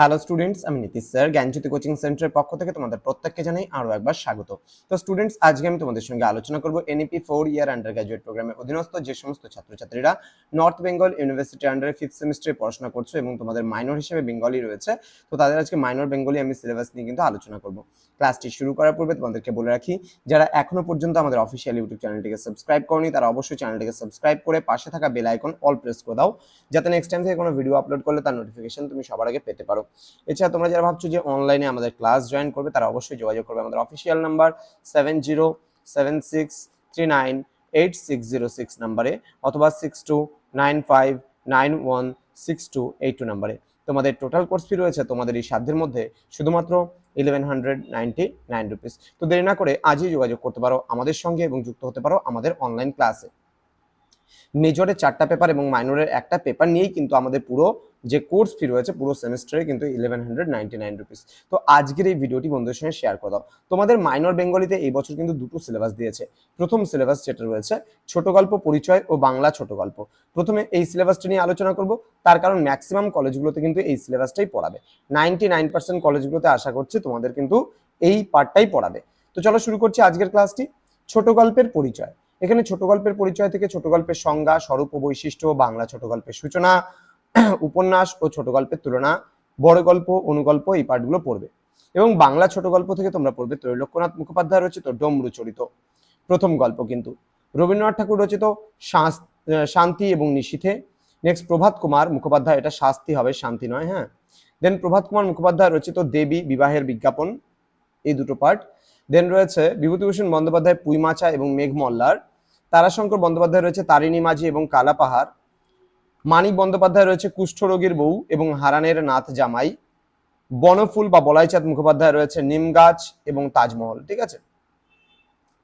Hello students আমি Nitish sir, জ্ঞানজ্যোতি coaching সেন্টারের পক্ষ থেকে তোমাদের প্রত্যেককে জানাই আরও একবার স্বাগত। তো স্টুডেন্টস আজকে আমি তোমাদের সঙ্গে আলোচনা করব NEP four year undergraduate প্রোগ্রামের অধীনস্থ যে সমস্ত ছাত্রছাত্রীরা নর্থ বেঙ্গল ইউনিভার্সিটি আন্ডারে ফিফথ সেমিস্টারে পড়াশোনা করছ এবং তোমাদের মাইনর হিসেবে বেঙ্গলি রয়েছে, তো তাদের আজকে মাইনর বেঙ্গলি আমি সিলেবাস নিয়ে কিন্তু আলোচনা করব। ক্লাসটি শুরু করার পূর্বে তোমাদেরকে বলে রাখি, যারা এখনও পর্যন্ত আমাদের অফিসিয়াল ইউটিউব চ্যানেলটিকে সাবস্ক্রাইব করনি, তারা অবশ্যই চ্যানেলটিকে সাবস্ক্রাইব করে পাশে থাকা বেল আইকন অল প্রেস করে দাও, যাতে নেক্সট টাইম থেকে কোনো ভিডিও আপলোড করলে তার নোটিফিকেশন তুমি সবার আগে পেতে পারো। এছাড়া তোমরা যারা ভাবছ যে অনলাইনে আমাদের ক্লাস জয়েন করবে, তারা অবশ্যই যোগাযোগ করবে। আমাদের official number seven zero seven six three nine eight six zero six নাম্বারে অথবা six two nine five nine one six two eight two নাম্বারে তোমাদের টোটাল কোর্স ফি রয়েছে তোমাদের এই সাধ্যের মধ্যে শুধুমাত্র eleven hundred ninety nine rupees তো দেরি না করে আজই যোগাযোগ করতে পারো আমাদের সঙ্গে এবং যুক্ত হতে পারো আমাদের অনলাইন ক্লাসে মেজরের চারটা পেপার এবং মাইনরের একটা পেপার নিয়েই কিন্তু আমাদের পুরো যে কোর্স ফি রয়েছে পুরো সেমিস্টারে কিন্তু eleven hundred ninety nine rupees তো আজকের এই ভিডিওটি বন্ধুদের সঙ্গে শেয়ার করে দাও। তোমাদের মাইনর বেঙ্গলিতে এই বছর কিন্তু দুটো সিলেবাস দিয়েছে। প্রথম সিলেবাস যেটা রয়েছে, ছোট গল্প পরিচয় ও বাংলা ছোট গল্প। প্রথমে এই সিলেবাসটা নিয়ে আলোচনা করব, তার কারণ ম্যাক্সিমাম কলেজগুলোতে কিন্তু এই সিলেবাসটাই পড়াবে। নাইনটি নাইন পার্সেন্ট কলেজগুলোতে আশা করছি তোমাদের কিন্তু এই পার্টটাই পড়াবে। তো চলো শুরু করছি আজকের ক্লাসটি ছোট গল্পের পরিচয়। এখানে ছোট গল্পের পরিচয় থেকে ছোট গল্পের সংজ্ঞা, স্বরূপ ও বৈশিষ্ট্য, বাংলা ছোট গল্পের সূচনা উপন্যাস ও ছোট গল্পের তুলনা, বড় গল্প অনুগল্প এই পাঠগুলো পড়বে। এবং বাংলা ছোট গল্প থেকে তোমরা পড়বে ত্রৈলোক্যনাথ মুখোপাধ্যায় রচিত ডমরু চরিত প্রথম গল্প কিন্তু। রবীন্দ্রনাথ ঠাকুর রচিত শান্তি এবং নিশীথে। নেক্সট প্রভাত কুমার মুখোপাধ্যায়, এটা শাস্তি হবে, শান্তি নয় হ্যাঁ? দেন প্রভাত কুমার মুখোপাধ্যায় রচিত দেবী বিবাহের বিজ্ঞাপন, এই দুটো পার্ট দেন রয়েছে বিভূতিভূষণ বন্দ্যোপাধ্যায় পুইমাচা এবং মেঘ মল্লার তারাশঙ্কর বন্দ্যোপাধ্যায় রয়েছে তারিণী মাঝি এবং কালা পাহাড়। মানিক বন্দ্যোপাধ্যায় রয়েছে কুষ্ঠরোগীর বউ এবং হারানের নাথ জামাই। বনফুল বা বলাইচাঁদ মুখোপাধ্যায় রয়েছে নিম গাছ এবং তাজমহল, ঠিক আছে?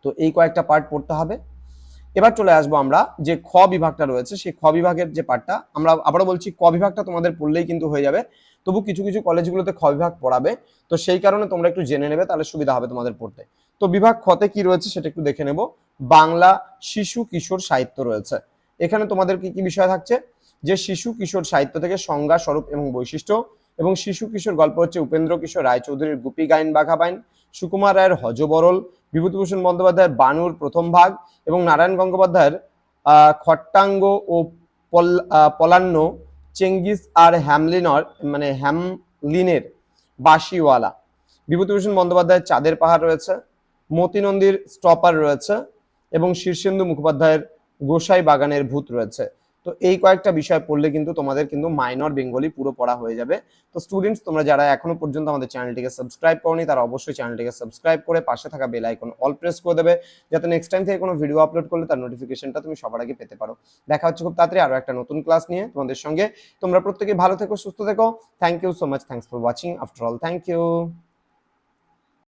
তো এই কয়েকটা পার্ট পড়তে হবে। এবার চলে আসব আমরা যে খ বিভাগটা রয়েছে, সেই খ বিভাগের যে পার্টটা আমরা আবারও বলছি ক বিভাগটা তোমাদের পড়লেই কিন্তু হয়ে যাবে। তবু কিছু কিছু কলেজগুলোতে খ বিভাগ পড়াবে। তো সেই কারণে তোমরা একটু জেনে নেবে, তাহলে সুবিধা হবে তোমাদের পড়তে। তো বিভাগ খতে কি রয়েছে সেটা একটু দেখে নেব। বাংলা শিশু কিশোর সাহিত্য রয়েছে। এখানে তোমাদের কি কি বিষয় থাকছে? যে শিশু কিশোর সাহিত্য থেকে সংজ্ঞা স্বরূপ এবং বৈশিষ্ট্য, এবং শিশু কিশোর গল্প হচ্ছে উপেন্দ্র কিশোর রায়চৌধুরীর গুপি গাইন বাঘা বাইন, সুকুমার রায়ের হজবরল বিভূতিভূষণ বন্দ্যোপাধ্যায়ের বানুর প্রথম ভাগ, এবং নারায়ণ গঙ্গোপাধ্যায়ের খট্টাঙ্গ ও পল পলান্ন, চেঙ্গিস আর হ্যামলিনর মানে হ্যামলিনের বাঁশিওয়ালা। বিভূতিভূষণ বন্দ্যোপাধ্যায়ের চাঁদের পাহাড় রয়েছে মতি নন্দীর স্টপার রয়েছে, এবং শীর্ষেন্দু মুখোপাধ্যায়ের গোসাই বাগানের ভূত রয়েছে। তো এই কয়েকটা বিষয় পড়লে কিন্তু তোমাদের কিন্তু মাইনর বেঙ্গলি পুরো পড়া হয়ে যাবে। তো স্টুডেন্টস তোমরা যারা এখনও পর্যন্ত আমাদের চ্যানেলটিকে সাবস্ক্রাইব করনি, তারা অবশ্যই চ্যানেলটিকে সাবস্ক্রাইব করে পাশে থাকা বেল আইকন অল প্রেস করে দেবে, যাতে নেক্সট টাইম থেকে কোনো ভিডিও আপলোড করলে তার নোটিফিকেশনটা তুমি সবার আগে পেতে পারো। দেখা হচ্ছে খুব তাড়াতাড়ি আরও একটা নতুন ক্লাস নিয়ে তোমাদের সঙ্গে। তোমরা প্রত্যেকে ভালো থেকো, সুস্থ থেকো। Thank you so much thanks for watching after all thank you